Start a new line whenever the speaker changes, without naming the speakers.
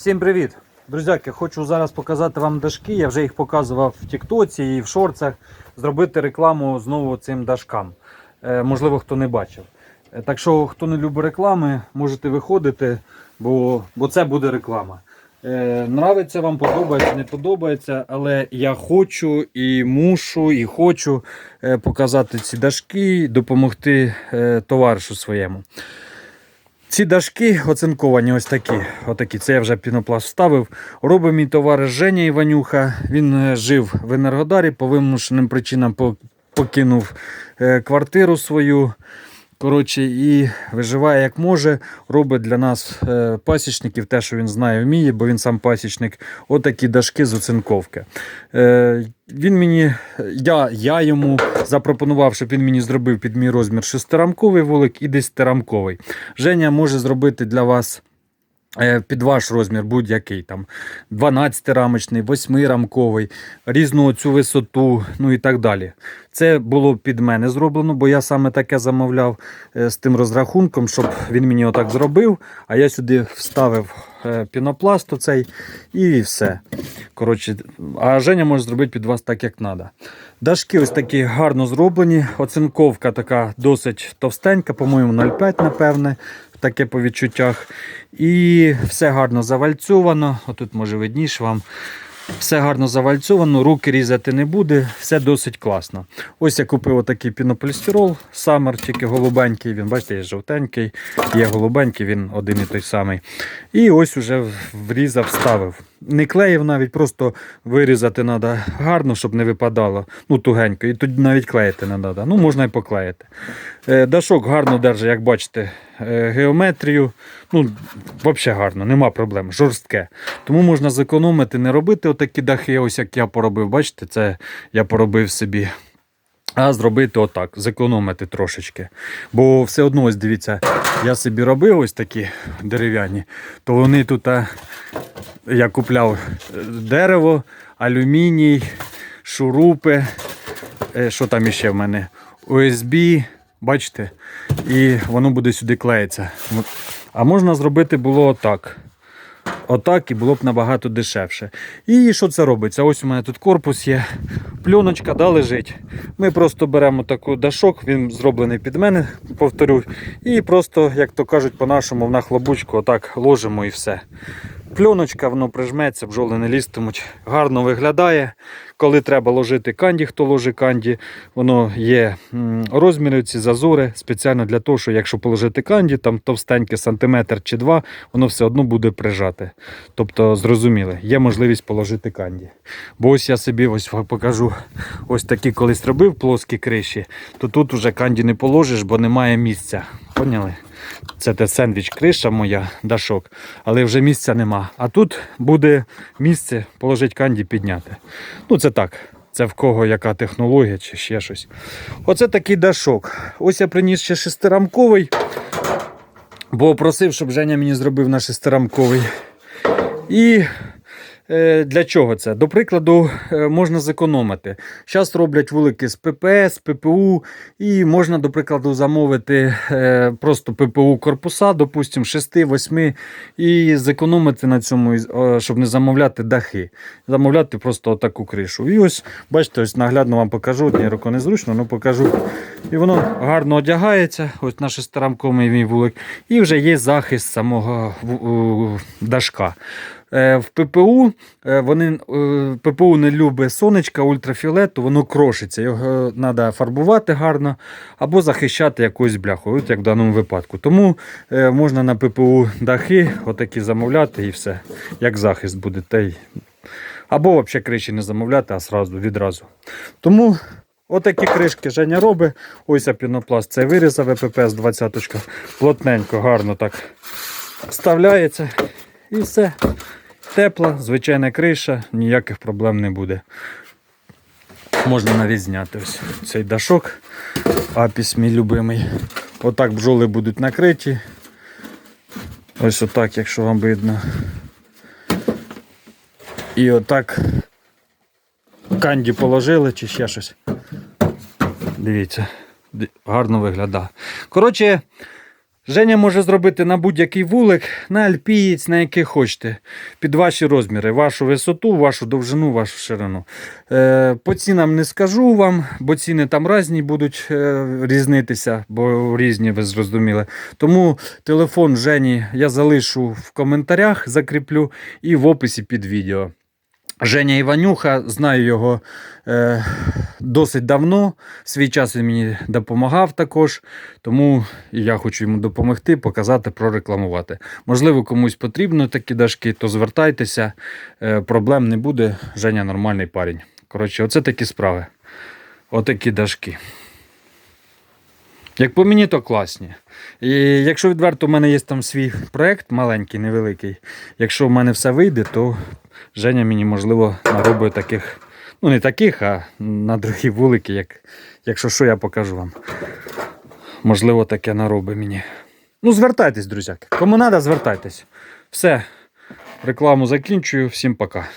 Всім привіт! Друзяки, хочу зараз показати вам дашки. Я вже їх показував в Тіктоці і в шорцах. Зробити рекламу знову цим дашкам. Е, можливо, хто не бачив. Е, так що, хто не любить реклами, можете виходити, бо, бо це буде реклама. Е, нравиться вам, подобається, не подобається, але я хочу і мушу, і хочу е, показати ці дашки, допомогти товаришу своєму. Ці дашки оцинковані ось такі. Отакі. Це я вже пінопласт вставив. Робить мій товариш Женя Іванюха. Він е, жив в Енергодарі, по вимушеним причинам покинув е, квартиру свою. Коротше, і виживає як може, робить для нас е, пасічників те, що він знає, вміє, бо він сам пасічник. Отакі дашки з оцинковки. Е, він мені, я, я йому запропонував, щоб він мені зробив під мій розмір шестирамковий вулик і десятирамковий. Женя може зробити для вас. Е, Під ваш розмір будь-який там 12-рамочний, 8-рамковий, різну цю висоту, ну і так далі. Це було під мене зроблено, бо я саме таке замовляв е, з тим розрахунком, щоб він мені отак зробив, а я сюди вставив е, пінопласт оцей і все. Коротше, а Женя може зробити під вас так, як треба. Дашки ось такі гарно зроблені. Оцинковка така досить товстенька, по-моєму, 0,5, напевне, таке по відчуттях. І все гарно завальцьовано. Отут може видніше вам. Все гарно завальцьовано, руки різати не буде, все досить класно. Ось я купив отакий пінополістирол, Summer, тільки голубенький. Він, бачите, є жовтенький, є голубенький, він один і той самий. І ось уже врізав, вставив. Не клеїв навіть, просто вирізати треба гарно, щоб не випадало. Ну, тугенько. І тоді навіть клеїти не треба. Ну, можна і поклеїти. Е, Дашок гарно держить, як бачите, е, геометрію. Ну, взагалі гарно, нема проблем, жорстке. Тому можна зекономити, не робити отакі дахи, ось як я поробив. Бачите, це я поробив собі. А зробити отак, зекономити трошечки. Бо все одно, ось дивіться, я собі робив ось такі дерев'яні, то вони тут а, я купляв е, дерево, алюміній, шурупи, е, що там іще в мене? ОСБ, бачите? І воно буде сюди клеїться. А можна зробити було отак. Отак і було б набагато дешевше. І що це робиться? Ось у мене тут корпус є, пленочка да, лежить. Ми просто беремо таку дашок, він зроблений під мене, повторю. І просто, як то кажуть, по-нашому в нахлобучку отак ложимо і все. Пленочка, воно прижметься, бджоли не лізтимуть. Гарно виглядає. Коли треба ложити канді, хто ложить канді, воно є розміри, ці зазори спеціально для того, що якщо положити канді, там товстеньке сантиметр чи два, воно все одно буде прижати. Тобто, зрозуміли, є можливість положити канді. Бо ось я собі ось покажу ось такі колись робив плоскі криші, то тут уже канді не положиш, бо немає місця. Поняли? Це те сендвіч криша моя, дашок, але вже місця нема. А тут буде місце положити канді підняти. Ну, це так. Це в кого яка технологія чи ще щось. Оце такий дашок. Ось я приніс ще шестирамковий, бо просив, щоб Женя мені зробив на шестирамковий. І для чого це? До прикладу, е, можна зекономити. Зараз роблять вулики з ППС, ППУ, і можна, до прикладу, замовити е, просто ППУ корпуса, допустимо, 6-8, і зекономити на цьому, е, щоб не замовляти дахи. Замовляти просто отаку кришу. І ось, бачите, ось наглядно вам покажу, однією рукою незручно, але покажу. І воно гарно одягається, ось на шестирамковий мій вулик, і вже є захист самого дашка. Е, В ППУ е, вони е, ППУ не любить сонечка, ультрафіолету, воно крошиться. Його треба фарбувати гарно або захищати якоюсь бляхою, як в даному випадку. Тому е, можна на ППУ дахи отакі замовляти і все. Як захист буде. Та й... Або взагалі криші не замовляти, а сразу, відразу. Тому отакі кришки Женя робить. Ось пінопласт цей вирізав ВПП з 20 плотненько, гарно так вставляється. І все. Тепла, звичайна криша, ніяких проблем не буде. Можна навіть зняти ось цей дашок. Апіс мій любимий. Отак бджоли будуть накриті. Ось отак, якщо вам видно. І отак канді положили чи ще щось. Дивіться, гарно виглядає. Коротше, Женя може зробити на будь-який вулик, на альпієць, на який хочете. Під ваші розміри, вашу висоту, вашу довжину, вашу ширину. Е, по цінам не скажу вам, бо ціни там різні будуть е, різнитися, бо різні, ви зрозуміли. Тому телефон Жені я залишу в коментарях, закріплю і в описі під відео. Женя Іванюха, знаю його е, досить давно. Свій час він мені допомагав також, тому я хочу йому допомогти, показати, прорекламувати. Можливо, комусь потрібно такі дашки, то звертайтеся, е, проблем не буде. Женя нормальний парень. Коротше, оце такі справи. Отакі дашки. Як по мені, то класні. І якщо відверто, у мене є там свій проект маленький, невеликий. Якщо в мене все вийде, то Женя мені, можливо, наробить таких, ну не таких, а на другі вулики, як, якщо що, я покажу вам. Можливо, таке нароби мені. Ну, звертайтесь, друзяки. Кому треба, звертайтесь. Все. Рекламу закінчую. Всім пока.